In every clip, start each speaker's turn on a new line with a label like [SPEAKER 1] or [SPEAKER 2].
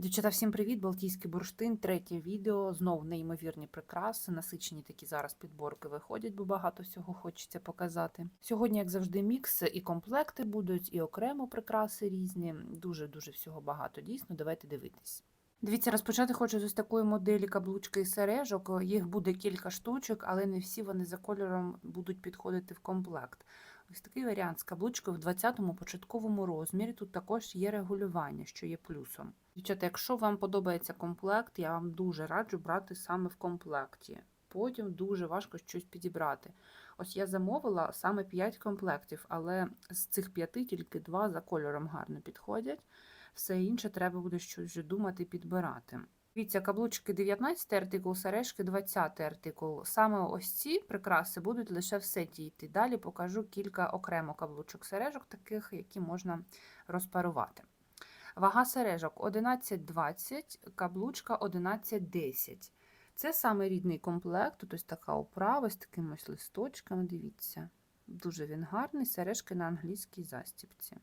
[SPEAKER 1] Дівчата, всім привіт! Балтійський бурштин, третє відео. Знов неймовірні прикраси. Насичені такі зараз підборки виходять, бо багато всього хочеться показати. Сьогодні, як завжди, мікс і комплекти будуть, і окремо прикраси різні. Дуже дуже всього багато. Дійсно, давайте дивитись. Дивіться, розпочати хочу з ось такої моделі каблучки і сережок. Їх буде кілька штучок, але не всі вони за кольором будуть підходити в комплект. Ось такий варіант з каблучкою в 20-му початковому розмірі. Тут також є регулювання, що є плюсом. Дівчата, якщо вам подобається комплект, я вам дуже раджу брати саме в комплекті. Потім дуже важко щось підібрати. Ось я замовила саме 5 комплектів, але з цих 5 тільки 2 за кольором гарно підходять. Все інше треба буде щось вже думати підбирати. Дивіться, каблучки 19 артикул, сережки 20 артикул. Саме ось ці прикраси будуть лише в сеті йти. Далі покажу кілька окремо каблучок сережок, таких, які можна розпарувати. Вага сережок 11,20, каблучка 11,10. Це саме рідний комплект, ось така оправа з такими ось листочками, дивіться. Дуже він гарний, сережки на англійській застіпці.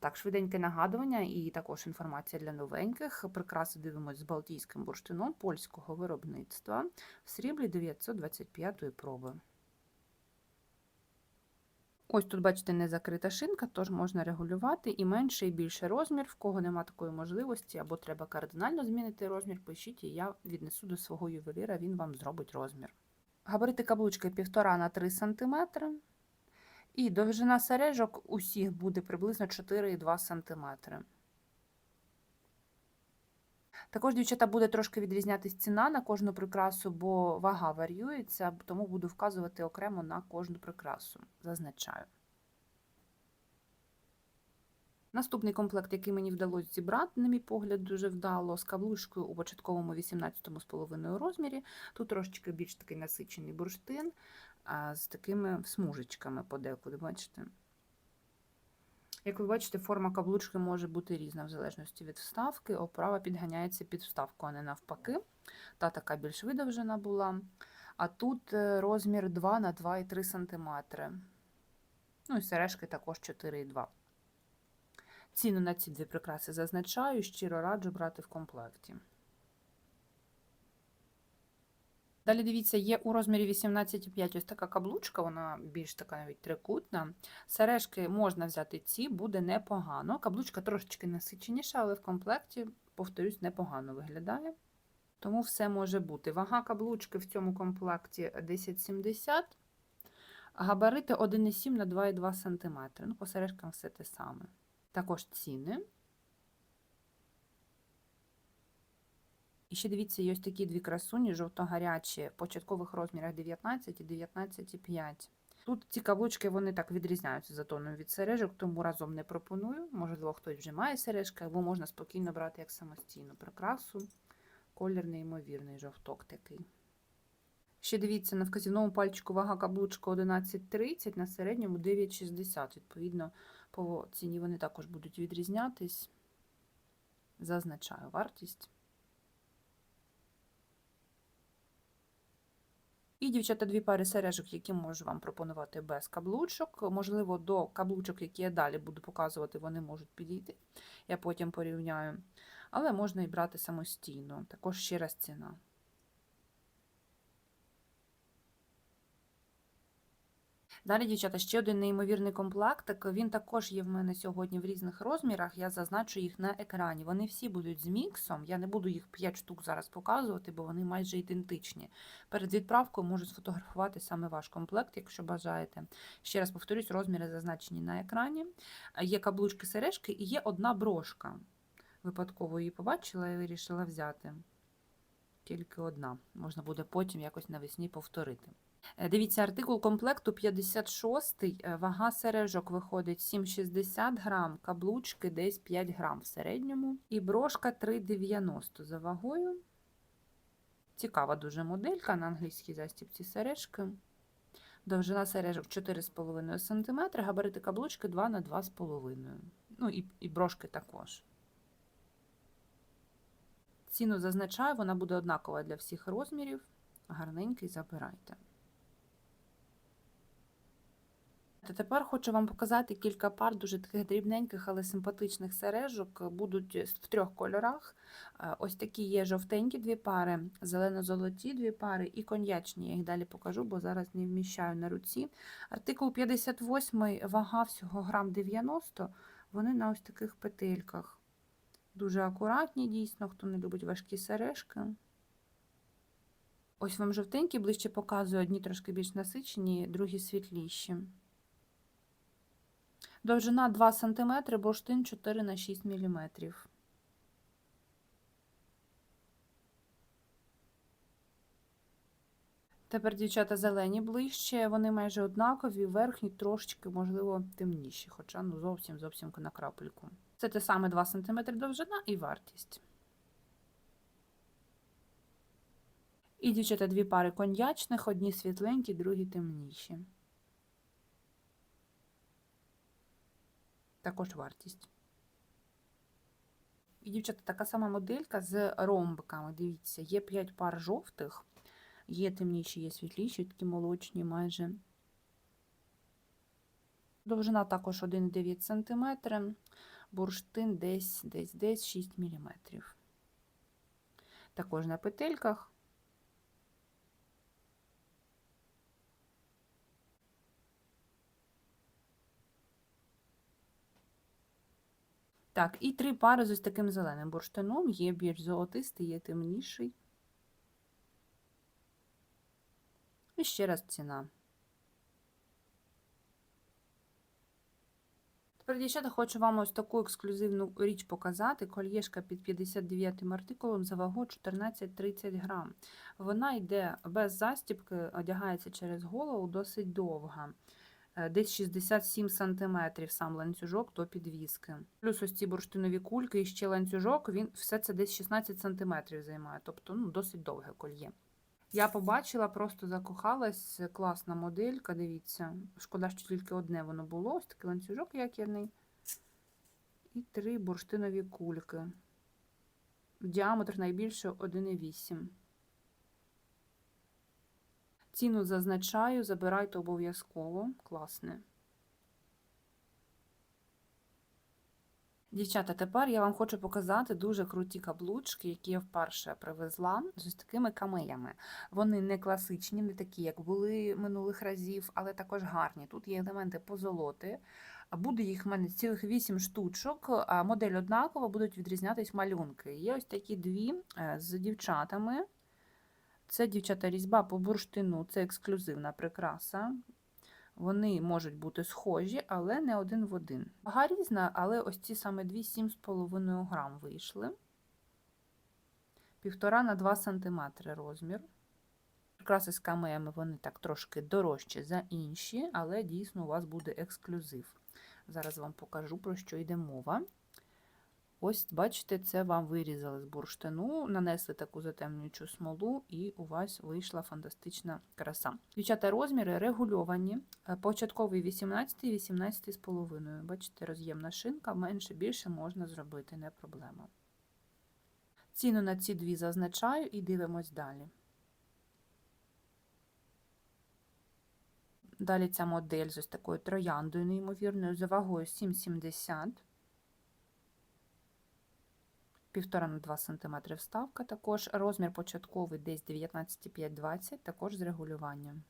[SPEAKER 1] Так, швиденьке нагадування і також інформація для новеньких. Прикраси дивимося з Балтійським бурштином польського виробництва в сріблі 925 проби. Ось тут, бачите, не закрита шинка, тож можна регулювати і менше, і більше розмір. В кого нема такої можливості, або треба кардинально змінити розмір, пишіть, і я віднесу до свого ювеліра, він вам зробить розмір. Габарити каблучки 1,5 на 3 см. І довжина сережок усіх буде приблизно 4,2 см. Також, дівчата, буде трошки відрізнятися ціна на кожну прикрасу, бо вага варіюється, тому буду вказувати окремо на кожну прикрасу. Зазначаю. Наступний комплект, який мені вдалося зібрати, на мій погляд, дуже вдало, з каблучкою у початковому 18,5 розмірі. Тут трошечки більш такий насичений бурштин з такими смужечками подекуди, бачите? Як ви бачите, форма каблучки може бути різна в залежності від вставки. Оправа підганяється під вставку, а не навпаки. Та така більш видовжена була. А тут е, розмір 2 на 2,3 см. Ну і сережки також 4,2 Ціну на ці дві прикраси зазначаю, щиро раджу брати в комплекті. Далі дивіться, є у розмірі 18,5 ось така каблучка, вона більш така навіть трикутна. Сережки можна взяти ці, буде непогано. Каблучка трошечки насиченіша, але в комплекті, повторюсь, непогано виглядає. Тому все може бути. Вага каблучки в цьому комплекті 10,70 Габарити 1,7 на 2,2 см. Ну, по сережкам все те саме. Також ціни. І ще дивіться, є ось такі дві красуні, жовто-гарячі, початкових розмірах 19 і 19,5. Тут ці каблучки вони так відрізняються за тоном від сережок, тому разом не пропоную. Можливо, хтось вже має сережки, або можна спокійно брати як самостійну прикрасу. Колір неймовірний, жовток такий. Ще дивіться, на вказівному пальчику вага каблучка 11,30, на середньому 9,60. Відповідно, по ціні вони також будуть відрізнятись. Зазначаю вартість. І, дівчата, дві пари сережок, які можу вам пропонувати без каблучок. Можливо, до каблучок, які я далі буду показувати, вони можуть підійти. Я потім порівняю. Але можна і брати самостійно. Також ще раз ціна. Далі, дівчата, ще один неймовірний комплектик. Він також є в мене сьогодні в різних розмірах. Я зазначу їх на екрані. Вони всі будуть з міксом. Я не буду їх 5 штук зараз показувати, бо вони майже ідентичні. Перед відправкою можу сфотографувати саме ваш комплект, якщо бажаєте. Ще раз повторюсь, розміри зазначені на екрані. Є каблучки сережки і є одна брошка. Випадково її побачила і вирішила взяти. Тільки одна. Можна буде потім якось навесні повторити. Е, дивіться, артикул комплекту 56 е, вага сережок виходить 7,60 грам, каблучки десь 5 грам в середньому. І брошка 3,90 за вагою. Цікава дуже моделька на англійській застіпці сережки. Довжина сережок 4,5 см, габарити каблучки 2 на 2,5 Ну і, і брошки також. Ціну зазначаю, вона буде однакова для всіх розмірів. Гарненький забирайте. Та тепер хочу вам показати кілька пар дуже таких дрібненьких, але симпатичних сережок. Будуть в трьох кольорах. Е, Ось такі є жовтенькі дві пари, зелено-золоті дві пари і коньячні. Я їх далі покажу, бо зараз не вміщаю на руці. Артикул 58, вага всього грам 90, вони на ось таких петельках. Дуже акуратні, дійсно, хто не любить важкі сережки. Ось вам жовтенькі ближче показую, одні трошки більш насичені, другі світліші. Довжина 2 см, бурштин 4 на 6 мм. Тепер дівчата зелені ближче, вони майже однакові, верхні трошечки, можливо, темніші, хоча ну зовсім зовсім на крапельку. Це те саме 2 см довжина і вартість. І дівчата дві пари коньячних, одні світленькі, другі темніші. Також вартість. І, дівчата, така сама моделька з ромбиками. Дивіться, є 5 пар жовтих, є темніші, є світліші, такі молочні майже. Довжина також 1,9 см, бурштин десь десь, десь 6 мм. Також на петельках. Так, і три пари з ось таким зеленим бурштином. Є більш золотистий, є темніший. І ще раз ціна. Тепер, дівчата, хочу вам ось таку ексклюзивну річ показати. Кольєшка під 59 артикулом за вагу 14-30 грам. Вона йде без застібки, одягається через голову, досить довга. Десь 67 см сам ланцюжок до підвіски. Плюс ось ці бурштинові кульки і ще ланцюжок, він все це десь 16 см займає, тобто ну, досить довге кольє. Я побачила, просто закохалась, класна моделька, дивіться. Шкода, що тільки одне воно було, ось такий ланцюжок якірний. І три бурштинові кульки. Діаметр найбільше 1,8. Ціну зазначаю, забирайте обов'язково. Класне. Дівчата, тепер я вам хочу показати дуже круті каблучки, які я вперше привезла з ось такими камеями. Вони не класичні, не такі, як були минулих разів, але також гарні. Тут є елементи позолоти. Буде їх в мене цілих 8 штучок, модель однакова, будуть відрізнятись малюнки. Є ось такі дві з дівчатами. Це дівчата різьба по бурштину, це ексклюзивна прикраса. Вони можуть бути схожі, але не один в один. Вага різна, але ось ці саме дві 7,5 грам вийшли. Півтора на 2 см розмір. Прикраси з камеями вони так трошки дорожчі за інші, але дійсно у вас буде ексклюзив. Зараз вам покажу, про що йде мова. Ось, бачите, це вам вирізали з бурштину, нанесли таку затемнюючу смолу, і у вас вийшла фантастична краса. Дівчата, розміри регульовані. Початковий 18, 18,5. Бачите, роз'ємна шинка, менше більше можна зробити, не проблема. Ціну на ці дві зазначаю і дивимось далі. Далі ця модель з ось такою трояндою, неймовірною, за вагою 7,70 1,5 на 2 см вставка, також розмір початковий десь 19,5-20, також з регулюванням.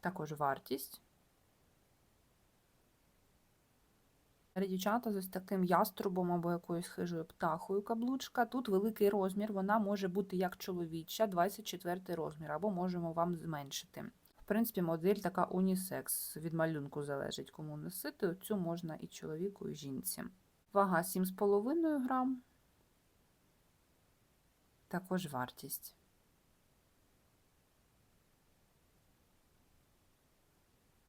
[SPEAKER 1] Також вартість. Дівчата з ось таким яструбом або якоюсь хижою птахою каблучка. Тут великий розмір, вона може бути як чоловіча, 24 розмір, або можемо вам зменшити. Принципі, модель така унісекс, від малюнку залежить, кому носити. Цю можна і чоловіку, і жінці. Вага 7,5 грам. Також вартість.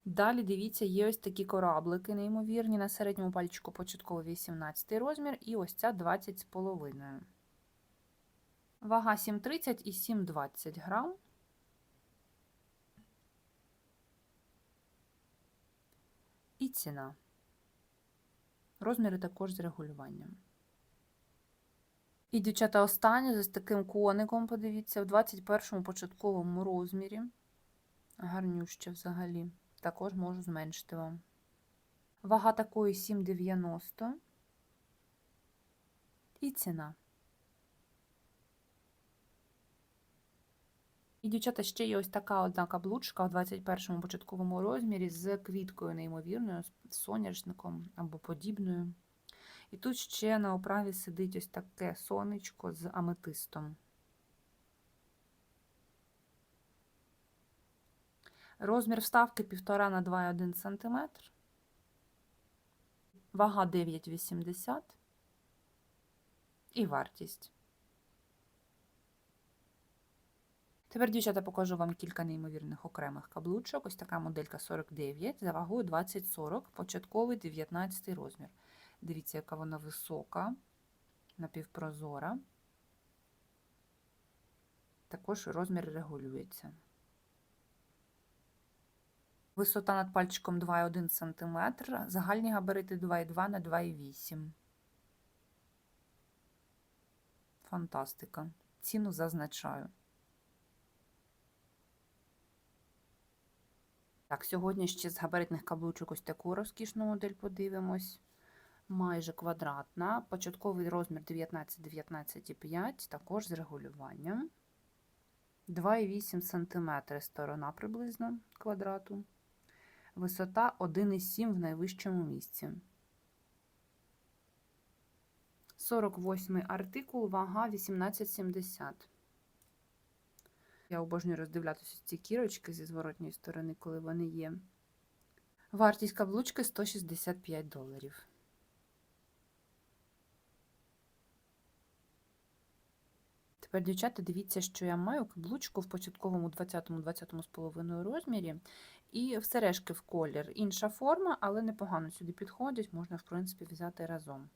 [SPEAKER 1] Далі, дивіться, є ось такі кораблики, неймовірні, на середньому пальчику початково 18 розмір, і ось ця 20,5. Вага 7,30 і 7,20 грам. І ціна. Розміри також з регулюванням. І, дівчата, останнє з таким коником, подивіться, в 21-му початковому розмірі. Гарнюще взагалі. Також можу зменшити вам. Вага такої 7,90 і ціна. І, дівчата, ще є ось така одна каблучка у 21-му початковому розмірі з квіткою неймовірною, з соняшником або подібною. І тут ще на оправі сидить ось таке сонечко з аметистом. Розмір вставки 1,5 на 2,1 см. Вага 9,80 і вартість. Тепер, дівчата, покажу вам кілька неймовірних окремих каблучок. Ось така моделька 49 за вагою 20-40, початковий 19 розмір. Дивіться, яка вона висока, напівпрозора. Також розмір регулюється. Висота над пальчиком 2,1 см, загальні габарити 2,2 на 2,8 Фантастика. Ціну зазначаю. Так, сьогодні ще з габаритних каблучок ось таку розкішну модель подивимось. Майже квадратна. Початковий розмір 19-19,5, також з регулюванням. 2,8 см сторона приблизно квадрату. Висота 1,7 в найвищому місці. 48 артикул, вага 18,70. Я обожнюю роздивлятися ці кірочки зі зворотньої сторони, коли вони є. Вартість каблучки 165 доларів. Тепер, дівчата, дивіться, що я маю каблучку в початковому 20-20 з половиною розмірі, і в сережки в колір. Інша форма, але непогано сюди підходять, можна, в принципі, взяти разом.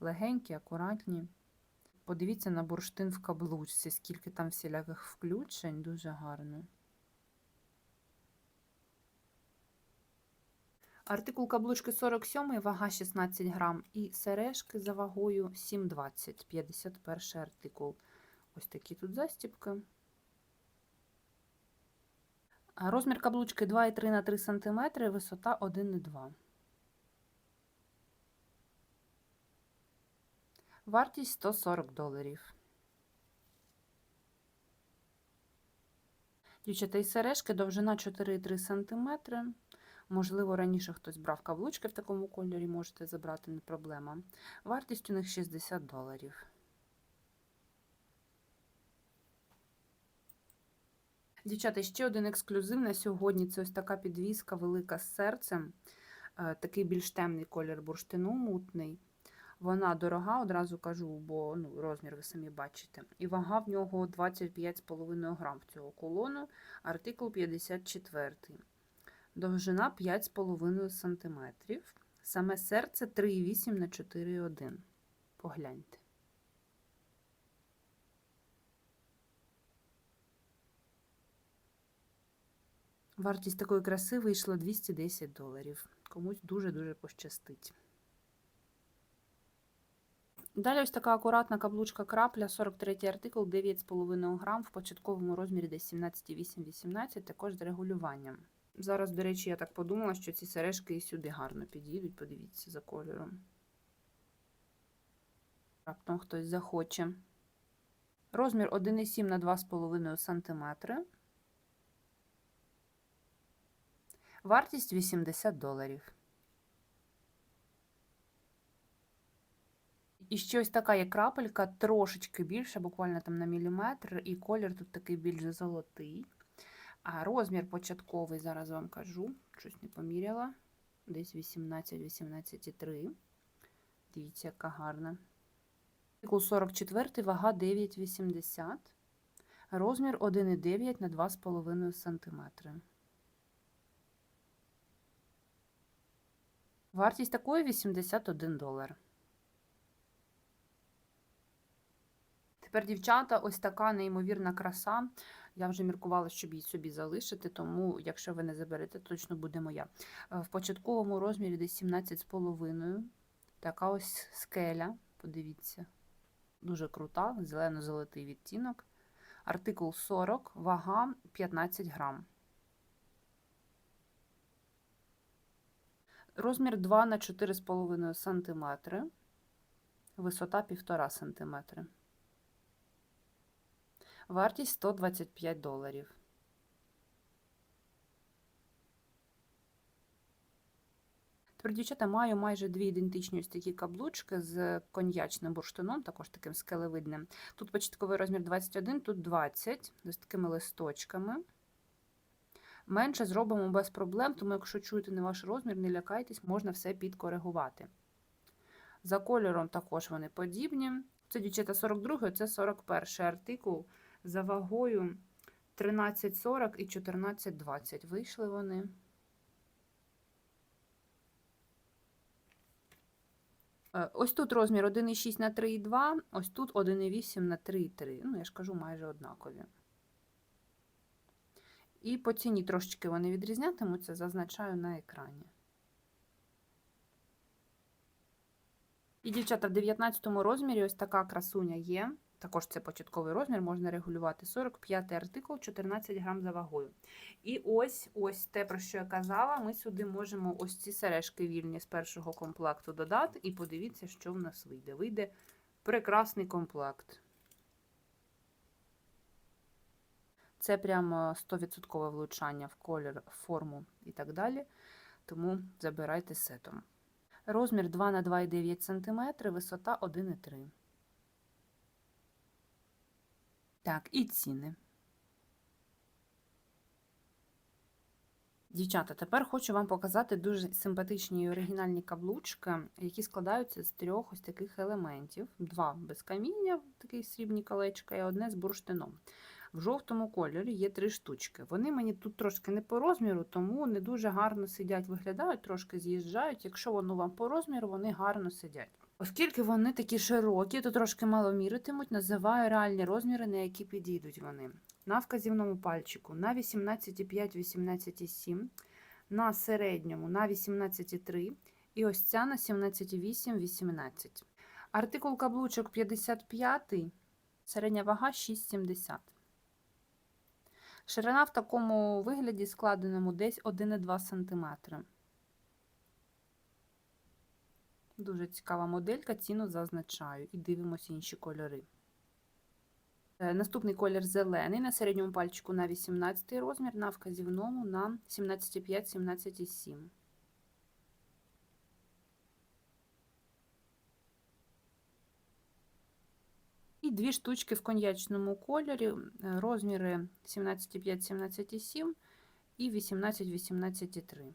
[SPEAKER 1] Легенькі, акуратні. Подивіться на бурштин в каблучці, скільки там всіляких включень, дуже гарно. Артикул каблучки 47, вага 16 грам, і сережки за вагою 7,20, 51 артикул. Ось такі тут застіпки. Розмір каблучки 2,3 на 3 см, висота 1,2 Вартість 140 доларів. Дівчата і сережки довжина 4,3 см. Можливо, раніше хтось брав каблучки в такому кольорі, можете забрати, не проблема. Вартість у них 60 доларів. Дівчата, ще один ексклюзив на сьогодні це ось така підвіска велика з серцем. Е, такий більш темний колір бурштину мутний. Вона дорога, одразу кажу, бо ну, розмір ви самі бачите. І вага в нього 25,5 грам в цього колону, артикул 54. Довжина 5,5 см. Саме серце 3,8 на 4,1. Погляньте. Вартість такої краси вийшла 210 доларів. Комусь дуже-дуже пощастить. Далі ось така акуратна каблучка крапля, 43 артикул, 9,5 грам, в початковому розмірі десь 17,8-18, також з регулюванням. Зараз, до речі, я так подумала, що ці сережки і сюди гарно підійдуть, подивіться за кольором. Раптом хтось захоче. Розмір 1,7 на 2,5 см. Вартість 80 доларів. І ще ось така є крапелька, трошечки більша, буквально там на міліметр, і колір тут такий більш золотий. А розмір початковий, зараз вам кажу, щось не поміряла. Десь 18-18,3. Дивіться, яка гарна. Артикул 44, вага 9,80. Розмір 1,9 на 2,5 см. Вартість такої 81 долар. Тепер, дівчата, ось така неймовірна краса. Я вже міркувала, щоб її собі залишити, тому, якщо ви не заберете, точно буде моя. Е, в початковому розмірі десь 17,5. Така ось скеля, подивіться, дуже крута, зелено-золотий відтінок. Артикул 40, вага 15 грам. Розмір 2 на 4,5 см, висота 1,5 см. Вартість 125 доларів. Тепер, дівчата, маю майже дві ідентичні ось такі каблучки з коньячним бурштином, також таким скелевидним. Тут початковий розмір 21, тут 20, з такими листочками. Менше зробимо без проблем, тому якщо чуєте не ваш розмір, не лякайтесь, можна все підкоригувати. За кольором також вони подібні. Це дівчата 42, це 41 артикул за вагою 1340 і 1420. Вийшли вони. Е, Ось тут розмір 1,6 на 3,2, ось тут 1,8 на 3,3. Ну, я ж кажу, майже однакові. І по ціні трошечки вони відрізнятимуться, зазначаю на екрані. І, дівчата, в 19 розмірі ось така красуня є. Також це початковий розмір, можна регулювати 45 артикул, 14 грам за вагою. І ось ось те, про що я казала, ми сюди можемо ось ці сережки вільні з першого комплекту додати. І подивіться, що в нас вийде. Вийде прекрасний комплект. Це прямо 100% влучання в колір, форму і так далі. Тому забирайте сетом. Розмір 2 на 2,9 см, висота 1,3 Так, і ціни. Дівчата, тепер хочу вам показати дуже симпатичні і оригінальні каблучки, які складаються з трьох ось таких елементів: два без каміння, такі срібні колечка, і одне з бурштином. В жовтому кольорі є три штучки. Вони мені тут трошки не по розміру, тому не дуже гарно сидять, виглядають, трошки з'їжджають. Якщо воно вам по розміру, вони гарно сидять. Оскільки вони такі широкі, то трошки мало міритимуть, називаю реальні розміри, на які підійдуть вони. На вказівному пальчику на 18,5-18,7, на середньому на 18,3 і ось ця на 17,8-18. Артикул каблучок 55, середня вага 6,70. Ширина в такому вигляді складеному десь 1,2 см. Дуже цікава моделька, ціну зазначаю і дивимося інші кольори. Е, Наступний колір зелений, на середньому пальчику на 18 розмір, на вказівному на 17,5-17,7. І дві штучки в коньячному кольорі, е, розміри 17,5-17,7 і 18-18,3.